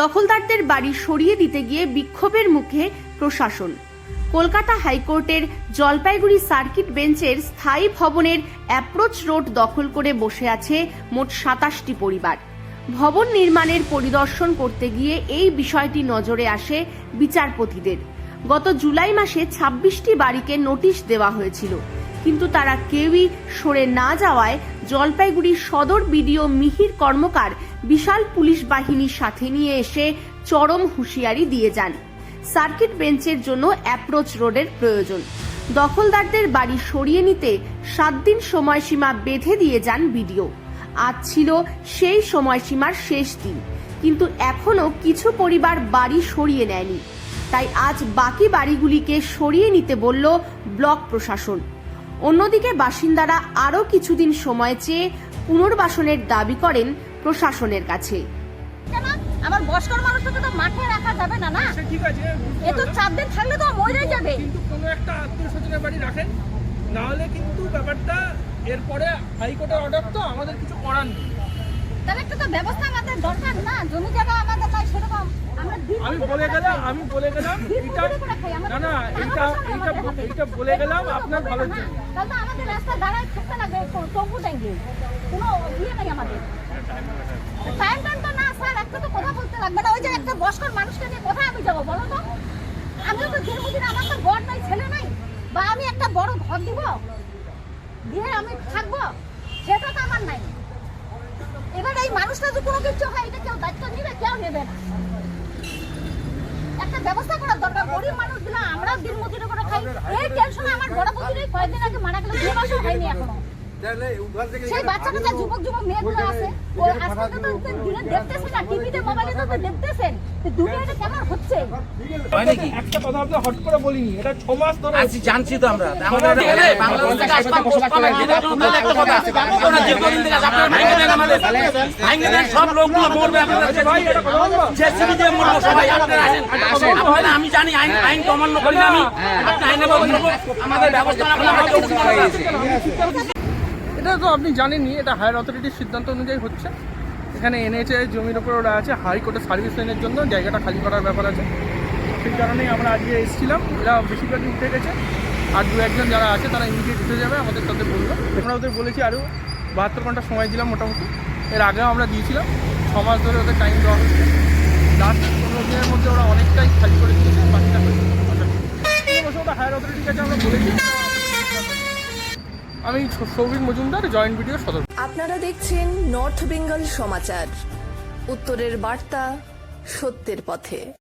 দখলদারদের বাড়ি সরিয়ে দিতে গিয়ে বিক্ষোভের মুখে প্রশাসন। কলকাতা হাইকোর্টের জলপাইগুড়ি সার্কিট বেঞ্চের স্থায়ী ভবনের অ্যাপ্রোচ রোড দখল করে বসে আছে মোট সাতাশটি পরিবার। ভবন নির্মাণের পরিদর্শন করতে গিয়ে এই বিষয়টি নজরে আসে বিচারপতিদের। গত জুলাই মাসে ছাব্বিশটি বাড়িকে নোটিশ দেওয়া হয়েছিল। কিন্তু তারা কেউই সরে না যাওয়ায় জলপাইগুড়ি সদর বিডিও মিহির কর্মকার বিশাল পুলিশ বাহিনীর সাথে নিয়ে এসে চরম হুঁশিয়ারি দিয়ে যান। সার্কিট বেঞ্চের জন্য অ্যাপ্রোচ রোডের প্রয়োজন। দখলদারদের বাড়ি সরিয়ে নিতে সাত দিন সময়সীমা বেঁধে দিয়ে যান বিডিও। আজ ছিল সেই সময়সীমার শেষ দিন, কিন্তু এখনও কিছু পরিবার বাড়ি সরিয়ে নেয়নি। তাই আজ বাকি বাড়িগুলিকে সরিয়ে নিতে বলল ব্লক প্রশাসন। অন্যদিকে বাসিন্দারা আরও কিছুদিন সময় চেয়ে পুনর্বাসনের দাবি করেন প্রশাসনের কাছে। কেন আমার বয়স্কর মানুষটাকে তো মাঠে রাখা যাবে না না? ঠিক আছে এ তো চার দিন থাকলে তো মরে যাবে। কিন্তু কোনো একটা আত্মীয় স্বজনের বাড়ি রাখেন। না হলে কিন্তু ব্যাপারটা এরপরে হাইকোর্টের অর্ডার তো আমাদের কিছু করার নেই। তাহলে একটা তো ব্যবস্থা আমাদের দরকার না? জমি জায়গা আমাদের নাই সেরকম আমরা দিন আমি বলে গেলাম আমি বলে গেলাম এটা না না আমাদের হাতে। এইটা বলে গেলাম আপনার ভালোর জন্য। তাহলে আমাদের রাস্তা দাঁড়ায় থাকতে লাগবে তবু দেখবে। কোনো ইয়ে নেই আমাদের। টাইম টাইম তো না স্যার একটা তো কথা বলতে লাগবে না। ওই যে একটা বয়স্কর মানুষকে নিয়ে কোথায় আমি যাব বলো তো? আমিও তো দিন আমার তো বর নাই ছেলে নাই। বা আমি একটা বড় ঘর দিব? দিয়ে আমি থাকব? সেটা তো আমার নাই। এবার এই মানুষটা যদি কোনো কিছু হয় এটা কেউ দায়িত্ব নিবে কেউ নেবে না। একটা ব্যবস্থা করার দরকার। গরিব মানুষগুলো আমরা দিন মজুরি করে খাই। এই টেনশনে আমার বড় বন্ধুরই কয়েকদিন আগে মারা গেল দু মাসও হয়নি এখনও। সেই বাচ্চা বাচ্চা যুবক যুবক মেয়েগুলো আছে ওই আজকাল তো দিনে দেখতেছেন না টিভিতে মোবাইলে তো দেখতেছেন। দুনিয়াটা কেমন হচ্ছে? একটা কথা হট করে বলিনি এটা ছ মাস ধরে আছি জানছি তো আমরা। আমাদের বাংলাদেশ থেকে আসলাম পোস্টমার্টে যেটা জন্য তাহলে একটা কথা আছে। ওরা যে থেকে আপনারা ভাঙে দেন আমাদের। ভাঙে দেন সব লোকগুলো মরবে আপনারা ভাই এটা কথা বলব। জেসিবি দিয়ে মরবো সবাই আপনারা আসেন। আপনারা আমি জানি আইন আইন তো অমান্য করি না আমি। আপনি আইনে বলব আমাদের ব্যবস্থা। এটা তো আপনি জানেনই, এটা হায়ার অথরিটির সিদ্ধান্ত অনুযায়ী হচ্ছে। এখানে এনএচএ জমির ওপর ওরা আছে হাইকোর্টের সার্ভিস লাইনের জন্য জায়গাটা খালি করার ব্যাপার আছে। সেই কারণেই আমরা আজকে এসেছিলাম, এরা বেশিরভাগই উঠে গেছে। আর দু একজন যারা আছে, তারা ইমিডিয়েট উঠে যাবে, আমাদের তাদের বলল আমরা ওদের বলেছি আরও বাহাত্তর ঘণ্টা সময় দিলাম মোটামুটি। এর আগেও আমরা দিয়েছিলাম, ছ মাস ধরে ওদের টাইম দেওয়া হচ্ছে। লাস্ট পনেরো দিনের মধ্যে ওরা অনেকটাই খালি করে দিয়েছে, বাকিটা ওটা হায়ার অথরিটির কাছে আমরা বলেছি। আমি সৌভিক মজুমদার, জয়েন্ট ভিডিও সদর। আপনারা দেখছেন নর্থ বেঙ্গল সমাচার। উত্তরের বার্তা সত্যের পথে।